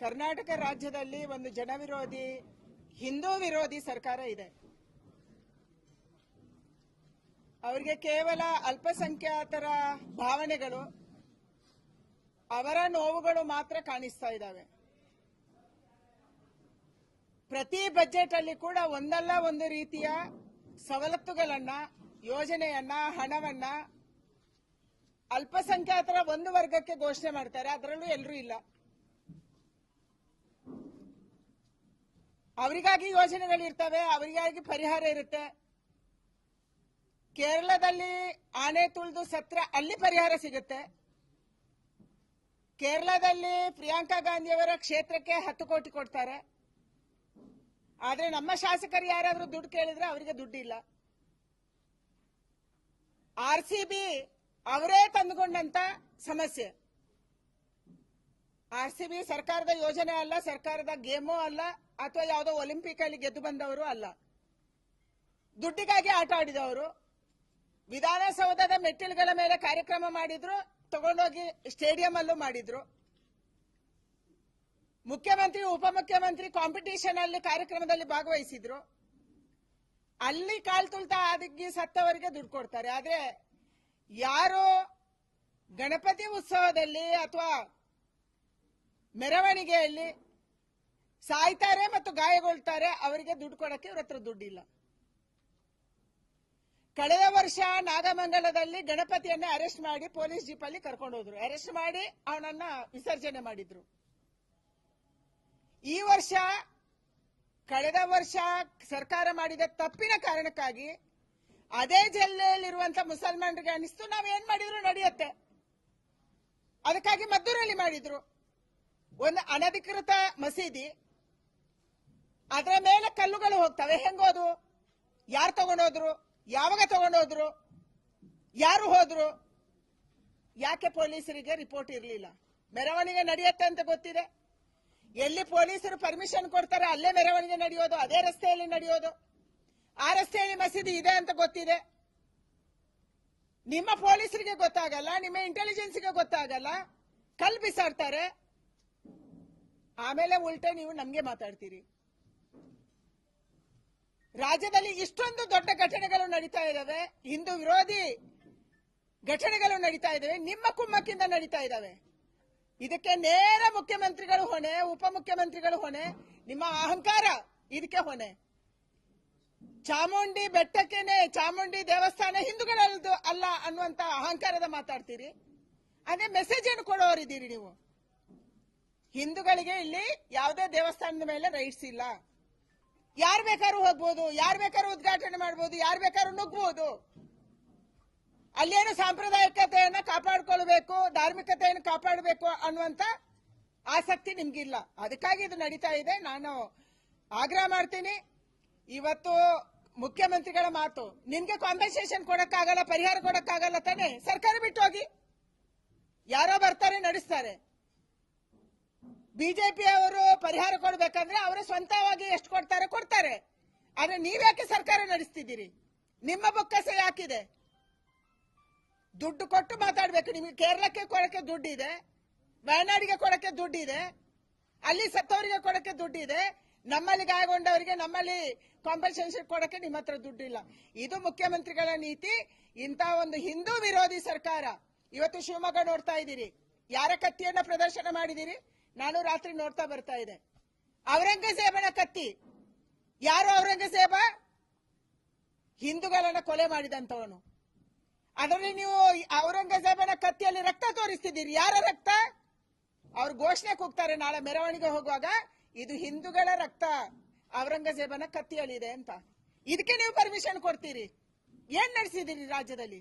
ಕರ್ನಾಟಕ ರಾಜ್ಯದಲ್ಲಿ ಒಂದು ಜನವಿರೋಧಿ, ಹಿಂದೂ ವಿರೋಧಿ ಸರ್ಕಾರ ಇದೆ. ಅವರಿಗೆ ಕೇವಲ ಅಲ್ಪಸಂಖ್ಯಾತರ ಭಾವನೆಗಳು, ಅವರ ನೋವುಗಳು ಮಾತ್ರ ಕಾಣಿಸ್ತಾ ಇದ್ದಾವೆ. ಪ್ರತಿ ಬಜೆಟ್ ಅಲ್ಲಿ ಕೂಡ ಒಂದಲ್ಲ ಒಂದು ರೀತಿಯ ಸವಲತ್ತುಗಳನ್ನ, ಯೋಜನೆಯನ್ನ, ಹಣವನ್ನ ಅಲ್ಪಸಂಖ್ಯಾತರ ಒಂದು ವರ್ಗಕ್ಕೆ ಘೋಷಣೆ ಮಾಡ್ತಾರೆ. ಅದರಲ್ಲೂ ಎಲ್ಲರೂ ಇಲ್ಲ. ಅವರಿಗಾಗಿ ಯೋಜನೆಗಳಿರ್ತವೆ, ಅವರಿಗಾಗಿ ಪರಿಹಾರ ಇರುತ್ತೆ. ಕೇರಳದಲ್ಲಿ ಆನೆ ತುಳಿದು ಸತ್ರ ಅಲ್ಲಿ ಪರಿಹಾರ ಸಿಗುತ್ತೆ. ಕೇರಳದಲ್ಲಿ ಪ್ರಿಯಾಂಕಾ ಗಾಂಧಿಯವರ ಕ್ಷೇತ್ರಕ್ಕೆ ಹತ್ತು ಕೋಟಿ ಕೊಡ್ತಾರೆ. ಆದ್ರೆ ನಮ್ಮ ಶಾಸಕರು ಯಾರಾದ್ರೂ ದುಡ್ಡು ಕೇಳಿದ್ರೆ ಅವರಿಗೆ ದುಡ್ಡಿಲ್ಲ. ಆರ್ ಸಿ ಬಿ ಅವರೇ ತಂದುಕೊಂಡಂತ ಸಮಸ್ಯೆ. ಆರ್ ಸಿ ಬಿ ಸರ್ಕಾರದ ಯೋಜನೆ ಅಲ್ಲ, ಸರ್ಕಾರದ ಗೇಮು ಅಲ್ಲ, ಅಥವಾ ಯಾವುದೋ ಒಲಿಂಪಿಕ್ ಅಲ್ಲಿ ಗೆದ್ದು ಬಂದವರು ಅಲ್ಲ. ದುಡ್ಡಿಗಾಗಿ ಆಟ ಆಡಿದವರು. ವಿಧಾನಸೌಧದ ಮೆಟ್ಟಿಲುಗಳ ಮೇಲೆ ಕಾರ್ಯಕ್ರಮ ಮಾಡಿದ್ರು, ತಗೊಂಡೋಗಿ ಸ್ಟೇಡಿಯಂ ಅಲ್ಲೂ ಮಾಡಿದ್ರು. ಮುಖ್ಯಮಂತ್ರಿ, ಉಪಮುಖ್ಯಮಂತ್ರಿ ಕಾಂಪಿಟೇಷನ್ ಅಲ್ಲಿ ಕಾರ್ಯಕ್ರಮದಲ್ಲಿ ಭಾಗವಹಿಸಿದ್ರು. ಅಲ್ಲಿ ಕಾಲ್ ತುಳ್ತಾ ಆದಿಗೆ ಸತ್ತವರಿಗೆ ದುಡ್ಡು ಕೊಡ್ತಾರೆ. ಆದ್ರೆ ಯಾರು ಗಣಪತಿ ಉತ್ಸವದಲ್ಲಿ ಅಥವಾ ಮೆರವಣಿಗೆಯಲ್ಲಿ ಸಾಯ್ತಾರೆ ಮತ್ತು ಗಾಯಗೊಳ್ತಾರೆ, ಅವರಿಗೆ ದುಡ್ಡು ಕೊಡಕ್ಕೆ ಇವ್ರ ಹತ್ರ ದುಡ್ಡಿಲ್ಲ. ಕಳೆದ ವರ್ಷ ನಾಗಮಂಗಲದಲ್ಲಿ ಗಣಪತಿಯನ್ನ ಅರೆಸ್ಟ್ ಮಾಡಿ ಪೊಲೀಸ್ ಜೀಪ್ ಅಲ್ಲಿ ಕರ್ಕೊಂಡು ಹೋದ್ರು. ಅರೆಸ್ಟ್ ಮಾಡಿ ಅವನನ್ನ ವಿಸರ್ಜನೆ ಮಾಡಿದ್ರು. ಈ ವರ್ಷ, ಕಳೆದ ವರ್ಷ ಸರ್ಕಾರ ಮಾಡಿದ ತಪ್ಪಿನ ಕಾರಣಕ್ಕಾಗಿ ಅದೇ ಜಿಲ್ಲೆಯಲ್ಲಿರುವಂತ ಮುಸಲ್ಮಾನರಿಗೆ ಅನಿಸ್ತು ನಾವೇನ್ ಮಾಡಿದ್ರು, ನಡೆಯುತ್ತೆ. ಅದಕ್ಕಾಗಿ ಮದ್ದೂರಲ್ಲಿ ಮಾಡಿದ್ರು. ಒಂದು ಅನಧಿಕೃತ ಮಸೀದಿ, ಅದರ ಮೇಲೆ ಕಲ್ಲುಗಳು ಹೋಗ್ತವೆ. ಹೆಂಗೋದು ಯಾರು ತಗೊಂಡೋದ್ರು? ಯಾವಾಗ ತಗೊಂಡೋದ್ರು? ಯಾರು ಹೋದ್ರು? ಯಾಕೆ ಪೊಲೀಸರಿಗೆ ರಿಪೋರ್ಟ್ ಇರಲಿಲ್ಲ? ಮೆರವಣಿಗೆ ನಡೆಯುತ್ತೆ ಅಂತ ಗೊತ್ತಿದೆ. ಎಲ್ಲಿ ಪೊಲೀಸರು ಪರ್ಮಿಷನ್ ಕೊಡ್ತಾರೆ ಅಲ್ಲೇ ಮೆರವಣಿಗೆ ನಡೆಯೋದು, ಅದೇ ರಸ್ತೆಯಲ್ಲಿ ನಡೆಯೋದು. ಆ ರಸ್ತೆಯಲ್ಲಿ ಮಸೀದಿ ಇದೆ ಅಂತ ಗೊತ್ತಿದೆ. ನಿಮ್ಮ ಪೊಲೀಸರಿಗೆ ಗೊತ್ತಾಗಲ್ಲ, ನಿಮ್ಮ ಇಂಟೆಲಿಜೆನ್ಸ್ಗೆ ಗೊತ್ತಾಗಲ್ಲ. ಕಲ್ ಬಿಸಾಡ್ತಾರೆ. ಆಮೇಲೆ ಉಲ್ಟೆ ನೀವು ನಮ್ಗೆ ಮಾತಾಡ್ತೀರಿ. ರಾಜ್ಯದಲ್ಲಿ ಇಷ್ಟೊಂದು ದೊಡ್ಡ ಘಟನೆಗಳು ನಡೀತಾ ಇದಾವೆ ಹಿಂದೂ ವಿರೋಧಿ ಘಟನೆಗಳು ನಡೀತಾ ಇದಾವೆ ನಿಮ್ಮ ಕುಮ್ಮಕ್ಕಿಂದ ನಡೀತಾ ಇದಾವೆ ಇದಕ್ಕೆ ನೇರ ಮುಖ್ಯಮಂತ್ರಿಗಳು ಹೊಣೆ, ಉಪಮುಖ್ಯಮಂತ್ರಿಗಳು ಹೊಣೆ, ನಿಮ್ಮ ಅಹಂಕಾರ ಇದಕ್ಕೆ ಹೊಣೆ. ಚಾಮುಂಡಿ ಬೆಟ್ಟಕ್ಕೇನೆ, ಚಾಮುಂಡಿ ದೇವಸ್ಥಾನ ಹಿಂದೂಗಳದ್ದು ಅಲ್ಲ ಅನ್ನುವಂತ ಅಹಂಕಾರದ ಮಾತಾಡ್ತೀರಿ. ಅದೇ ಮೆಸೇಜ್ ಏನು ಕೊಡೋರಿದ್ದೀರಿ ನೀವು? ಹಿಂದೂಗಳಿಗೆ ಇಲ್ಲಿ ಯಾವುದೇ ದೇವಸ್ಥಾನದ ಮೇಲೆ ರೈಟ್ಸ್ ಇಲ್ಲ. ಯಾರು ಬೇಕಾದ್ರೂ ಹೋಗ್ಬೋದು, ಯಾರು ಬೇಕಾದ್ರೂ ಉದ್ಘಾಟನೆ ಮಾಡ್ಬೋದು, ಯಾರು ಬೇಕಾದ್ರೂ ನುಗ್ಬೋದು. ಅಲ್ಲೇನು ಸಾಂಪ್ರದಾಯಿಕತೆಯನ್ನ ಕಾಪಾಡ್ಕೊಳ್ಬೇಕು, ಧಾರ್ಮಿಕತೆಯನ್ನು ಕಾಪಾಡಬೇಕು ಅನ್ನುವಂತ ಆಸಕ್ತಿ ನಿಮ್ಗಿಲ್ಲ. ಅದಕ್ಕಾಗಿ ಇದು ನಡೀತಾ ಇದೆ. ನಾನು ಆಗ್ರಹ ಮಾಡ್ತೀನಿ. ಇವತ್ತು ಮುಖ್ಯಮಂತ್ರಿಗಳ ಮಾತು. ನಿಮ್ಗೆ ಕಾಂಪನ್ಸೇಷನ್ ಕೊಡಕ್ಕಾಗಲ್ಲ, ಪರಿಹಾರ ಕೊಡಕ್ಕಾಗಲ್ಲ ತಾನೆ? ಸರ್ಕಾರ ಬಿಟ್ಟು ಹೋಗಿ. ಯಾರೋ ಬರ್ತಾರೆ, ನಡೆಸ್ತಾರೆ. ಬಿಜೆಪಿ ಅವರು ಪರಿಹಾರ ಕೊಡ್ಬೇಕಂದ್ರೆ ಅವರೇ ಸ್ವಂತವಾಗಿ ಎಷ್ಟು ಕೊಡ್ತಾರೆ ಕೊಡ್ತಾರೆ. ಆದ್ರೆ ನೀವ್ಯಾಕೆ ಸರ್ಕಾರ ನಡೆಸ್ತಿದ್ದೀರಿ? ನಿಮ್ಮ ಬೊಕ್ಕಸ ಯಾಕಿದೆ? ದುಡ್ಡು ಕೊಟ್ಟು ಮಾತಾಡ್ಬೇಕು. ನಿಮಗೆ ಕೇರಳಕ್ಕೆ ಕೊಡಕ್ಕೆ ದುಡ್ಡಿದೆ, ವಯನಾಡಿಗೆ ಕೊಡಕ್ಕೆ ದುಡ್ಡಿದೆ, ಅಲ್ಲಿ ಸತ್ತವರಿಗೆ ಕೊಡಕ್ಕೆ ದುಡ್ಡಿದೆ, ನಮ್ಮಲ್ಲಿ ಗಾಯಗೊಂಡವರಿಗೆ ನಮ್ಮಲ್ಲಿ ಕಾಂಪನ್ಸೇಷನ್ ಕೊಡಕ್ಕೆ ನಿಮ್ಮ ಹತ್ರ ದುಡ್ಡಿಲ್ಲ. ಇದು ಮುಖ್ಯಮಂತ್ರಿಗಳ ನೀತಿ, ಇಂಥ ಒಂದು ಹಿಂದೂ ವಿರೋಧಿ ಸರ್ಕಾರ. ಇವತ್ತು ಶಿವಮೊಗ್ಗ ನೋಡ್ತಾ ಇದ್ದೀರಿ. ಯಾರ ಕತ್ತಿಯನ್ನ ಪ್ರದರ್ಶನ ಮಾಡಿದಿರಿ ನಾನು ರಾತ್ರಿ ನೋಡ್ತಾ ಬರ್ತಾ ಇದೆ ಔರಂಗಜೇಬನ ಕತ್ತಿ. ಯಾರು ಔರಂಗಜೇಬ? ಹಿಂದೂಗಳನ್ನ ಕೊಲೆ ಮಾಡಿದಂತವನು ಅದರಲ್ಲಿ ನೀವು ಔರಂಗಜೇಬನ ಕತ್ತಿಯಲ್ಲಿ ರಕ್ತ ತೋರಿಸ್ತಿದ್ದೀರಿ. ಯಾರ ರಕ್ತ? ಅವ್ರು ಘೋಷಣೆ ಕೂಗ್ತಾರೆ ನಾಳೆ ಮೆರವಣಿಗೆ ಹೋಗುವಾಗ, ಇದು ಹಿಂದೂಗಳ ರಕ್ತ, ಔರಂಗಜೇಬನ ಕತ್ತಿಯಲ್ಲಿದೆ ಅಂತ. ಇದಕ್ಕೆ ನೀವು ಪರ್ಮಿಷನ್ ಕೊಡ್ತೀರಿ. ಏನ್ ನಡೆಸಿದಿರಿ ರಾಜ್ಯದಲ್ಲಿ?